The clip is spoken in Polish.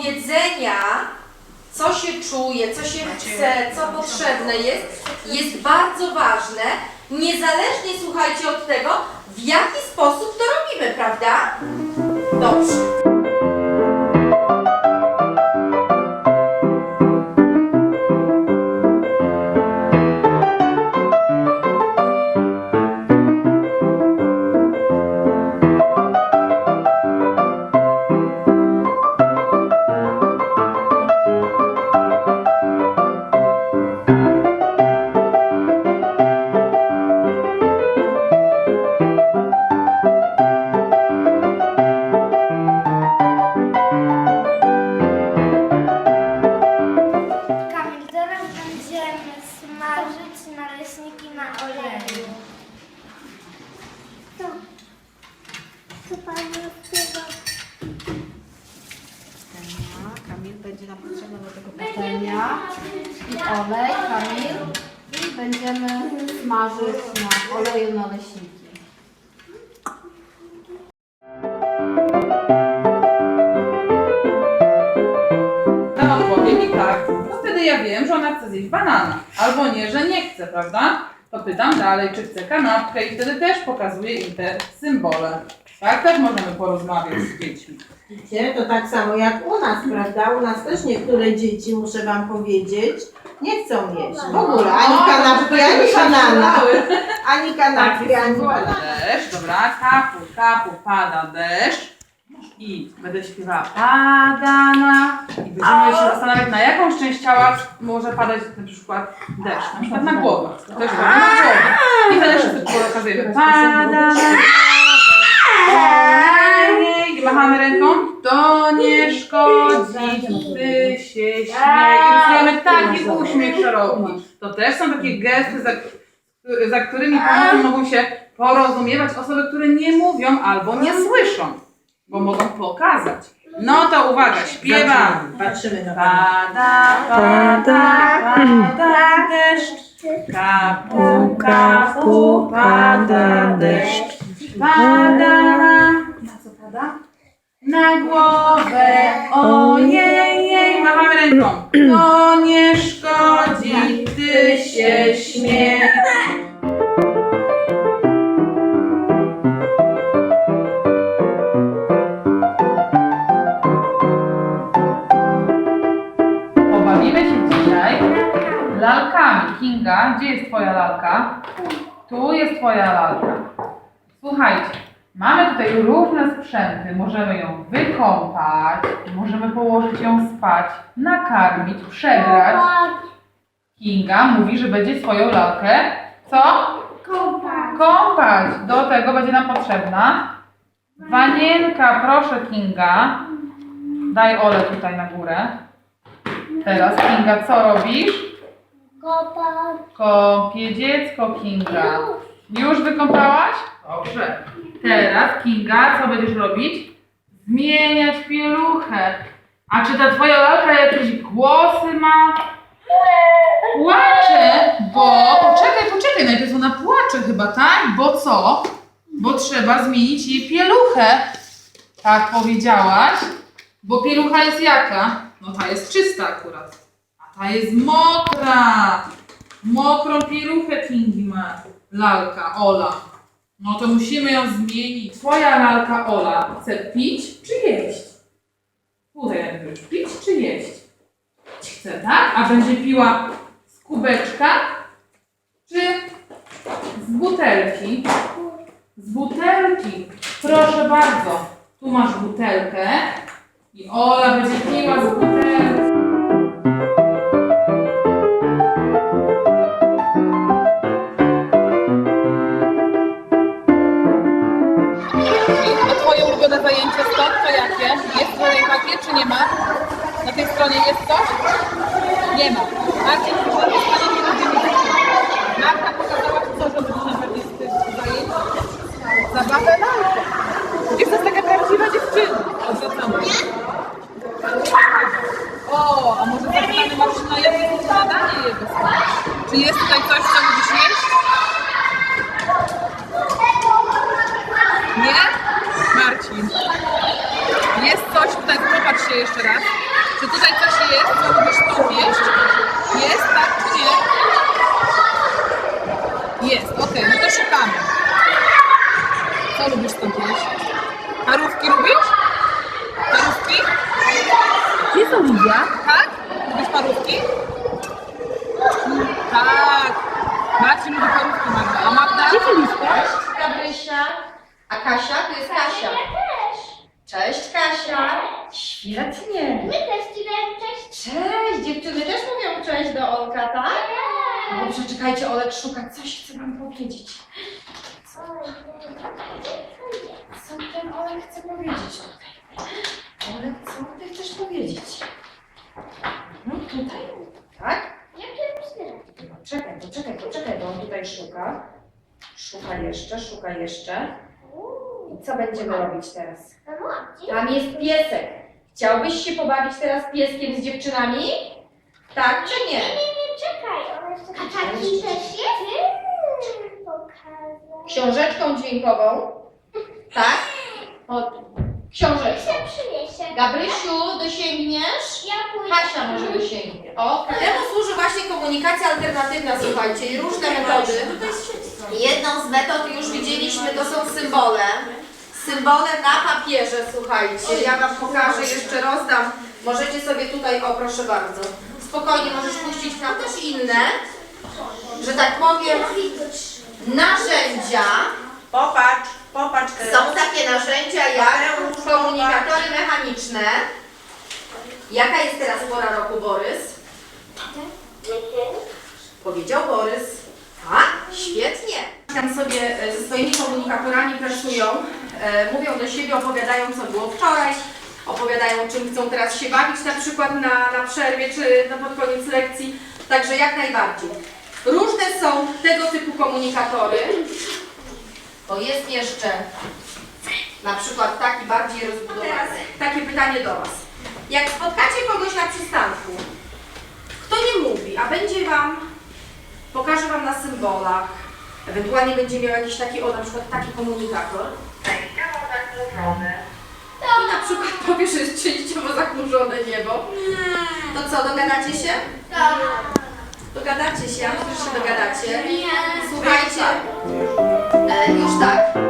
powiedzenia, co się czuje, co się chce, co potrzebne jest, jest bardzo ważne, niezależnie, słuchajcie, od tego, w jaki sposób to robimy, prawda? Dobrze. I olej, Kamil. I będziemy smażyć na oleju naleśniki. Na odpowiem i tak, wtedy ja wiem, że ona chce zjeść banana. Albo nie, że nie chce, prawda? To pytam dalej, czy chce kanapkę i wtedy też pokazuję im te symbole. Tak też możemy porozmawiać z dziećmi. Widzicie, to tak samo jak u nas, prawda? U nas też niektóre dzieci, muszę Wam powiedzieć, nie chcą jeść w ogóle ani O, kanapki, to ani się banana, ani Tak, kanapki, jest ani banana. Deszcz, dobra, kapu, kapu, pada deszcz. I będę śpiewała pada na... I będziemy się zastanawiać, na jaką część ciała może padać na przykład deszcz. Na przykład na głowę. Ktoś powie na głowę. I wtedy wszyscy pokazujemy. Pada na machamy ręką. To nie szkodzi, gdy się śmieje. I rysujemy taki uśmiech szeroki. To też są takie gesty, za, za którymi mogą się porozumiewać osoby, które nie mówią albo nie słyszą, bo mogą pokazać. No to uwaga, śpiewamy. Zaczynamy. Patrzymy na. Pada, pada, pada deszcz. Kapu, kapu, pada deszcz. Pada Na głowę. Ojej, machamy ręką. To nie szkodzi, gdy się śmieje. Pobawimy się dzisiaj lalkami. Kinga, gdzie jest twoja lalka? Tu jest twoja lalka. Słuchajcie, mamy tutaj różne sprzęty. Możemy ją wykąpać, możemy położyć ją spać, nakarmić, przebrać. Kinga mówi, że będzie swoją lalkę co? Kąpać. Kąpać. Do tego będzie nam potrzebna wanienka. Proszę Kinga. Daj Ole tutaj na górę. Teraz Kinga, co robisz? Kąpać. Kąpie dziecko Kinga. Już wykąpałaś? Dobrze. Teraz Kinga, co będziesz robić? Zmieniać pieluchę. A czy ta twoja lalka jakieś głosy ma? Płacze, bo... Poczekaj, poczekaj, najpierw ona płacze chyba, tak? Bo co? Bo trzeba zmienić jej pieluchę. Tak powiedziałaś. Bo pielucha jest jaka? No ta jest czysta akurat. A ta jest mokra. Mokrą pieluchę Kingi ma lalka Ola. No to musimy ją zmienić. Twoja lalka Ola chce pić czy jeść? Tutaj najpierw pić czy jeść? Chce, tak? A będzie piła z kubeczka czy z butelki? Z butelki. Proszę bardzo. Tu masz butelkę i Ola będzie piła z butelki. Takie, czy nie ma? Na tej stronie jest coś? Nie ma. Marcin, czy na tej stronie nie lubimy Marta pokazała ci co, że będzie na pewno z tych zajęć? Zabawę lalkę. Jesteś taka prawdziwa dziewczyna. Odwracamy. O, a może zapytamy Marcina, jakie jest zadanie jego? Czy jest tutaj coś, co lubisz jeść? Nie? Marcin. Jest coś tutaj, popatrz się jeszcze raz. Czy tutaj coś jest, co lubisz stąd jeść? Jest, tak czy nie? Jest, okej, no to szukamy. Co lubisz stąd jeść? Parówki lubisz? Parówki? Gdzie są Lidia? Tak? Lubisz parówki? Tak. Marcin lubi parówki, Magda. A Magda? Gdzie ty Gabrysia. A Kasia? To jest Kasia. też. Cześć Kasia. Świetnie. My też ci dajemy cześć. Cześć, dziewczyny też mówią cześć do Olka, tak? No Dobrze, czekajcie, Olek szuka. Coś chce wam powiedzieć. Co ten Olek chce powiedzieć tutaj? Olek, co ty chcesz powiedzieć? No tutaj, tak? Myślę? Czekaj, poczekaj, poczekaj, bo on tutaj szuka. Szuka jeszcze, szuka jeszcze. I co będziemy robić teraz? Tam jest piesek. Chciałbyś się pobawić teraz pieskiem z dziewczynami? Tak czy nie? Nie, nie, czekaj. On jeszcze A taki też jest? Pokażę. Książeczką dźwiękową. Tak? Od książeczką. Się przyniesie. Gabrysiu, dosięgniesz? Ja pójdę. Kasia może dosięgnie. O, temu służy właśnie komunikacja alternatywna, słuchajcie, i różne metody. Jedną z metod już widzieliśmy, to są symbole. Symbole na papierze, słuchajcie. Ja Wam pokażę, jeszcze rozdam. Możecie sobie tutaj, o proszę bardzo. Spokojnie możesz puścić nam też inne, że tak powiem, narzędzia. Popatrz, popatrz. Są takie narzędzia jak komunikatory mechaniczne. Jaka jest teraz pora roku, Borys? Powiedział Borys. A, świetnie. Tam sobie e, ze swoimi komunikatorami pracują, e, mówią do siebie, opowiadają co było wczoraj, opowiadają czym chcą teraz się bawić, na przykład na, na przerwie czy na pod koniec lekcji. Także jak najbardziej. Różne są tego typu komunikatory. To jest jeszcze na przykład taki bardziej rozbudowany. Takie pytanie do Was. Jak spotkacie kogoś na przystanku, kto nie mówi, a będzie Wam, pokaże Wam na symbolach, ewentualnie będzie miał jakiś taki, o na przykład taki komunikator. I na przykład powie, że jest częściowo zachmurzone niebo. To co, dogadacie się? Dogadacie się, ja myślę, że się dogadacie. Słuchajcie, e, już tak.